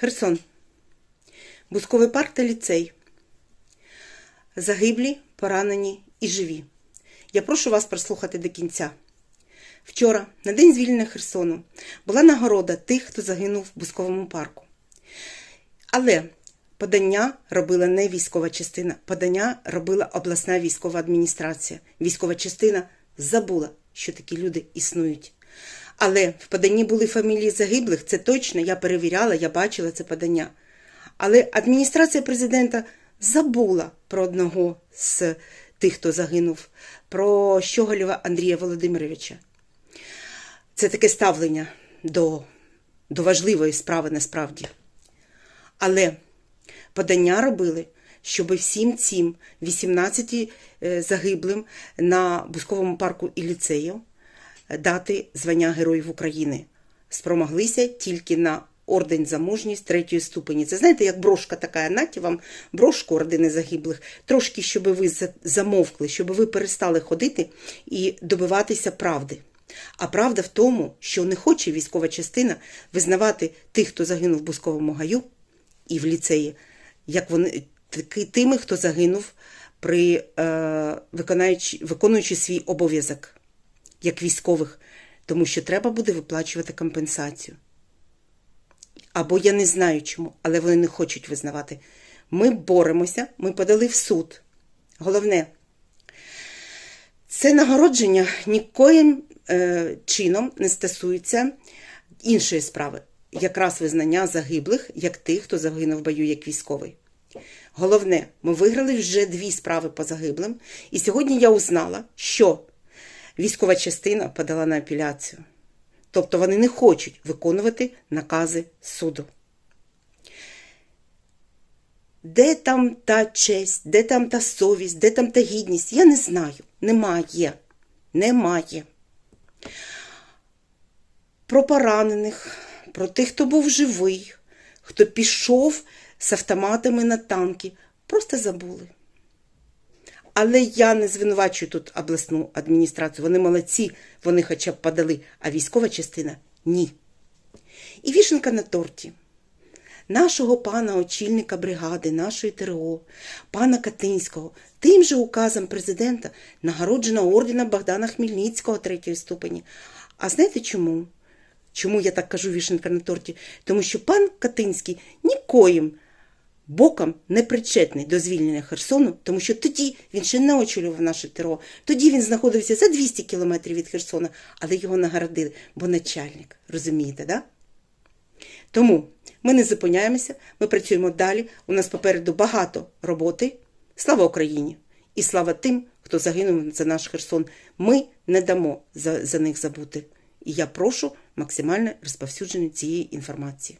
Херсон. Бусковий парк та ліцей. Загиблі, поранені і живі. Я прошу вас прослухати до кінця. Вчора, на день звільнення Херсону, була нагорода тих, хто загинув в Бусковому парку. Але подання робила не військова частина, подання робила обласна військова адміністрація. Військова частина забула, що такі люди існують. Але в поданні були фамілії загиблих, це точно, я перевіряла, я бачила це подання. Але адміністрація президента забула про одного з тих, хто загинув, про Щоголєва Андрія Володимировича. Це таке ставлення до, до важливої справи насправді. Але подання робили, щоб всім цим 18 е, загиблим на Бусковому парку і ліцею дати звання Героїв України. Спромоглися тільки на орден за мужність третьої ступені. Це знаєте, як брошка така, наті вам брошку ордени загиблих, трошки, щоб ви за- замовкли, щоб ви перестали ходити і добиватися правди. А правда в тому, що не хоче військова частина визнавати тих, хто загинув в Бусковому гаю і в ліцеї, як вони таки тими, хто загинув при е, виконаючи, виконуючи свій обов'язок як військових, тому що треба буде виплачувати компенсацію. Або я не знаю чому, але вони не хочуть визнавати. Ми боремося, ми подали в суд. Головне, це нагородження нікоїм е, чином не стосується іншої справи, якраз визнання загиблих, як тих, хто загинув в бою як військовий. Головне, ми виграли вже дві справи по загиблим, і сьогодні я узнала, що військова частина подала на апеляцію. Тобто вони не хочуть виконувати накази суду. Де там та честь, де там та совість, де там та гідність, я не знаю. Немає. Немає. Про поранених, про тих, хто був живий, хто пішов з автоматами на танки, просто забули. Але я не звинувачую тут обласну адміністрацію. Вони молодці, вони хоча б подали, а військова частина ні. І вішенка на торті. Нашого пана очільника бригади, нашої ТРО, пана Катинського, тим же указом президента нагороджена ордена Богдана Хмельницького третьої ступені. А знаєте чому? Чому я так кажу вішенка на торті? Тому що пан Катинський нікоїм боком не причетний до звільнення Херсону, тому що тоді він ще не очолював наше ТРО. Тоді він знаходився за 200 кілометрів від Херсона, але його нагородили, бо начальник. Розумієте, да? Тому ми не зупиняємося, ми працюємо далі. У нас попереду багато роботи. Слава Україні! І слава тим, хто загинув за наш Херсон. Ми не дамо за, за них забути. І я прошу максимальне розповсюдження цієї інформації.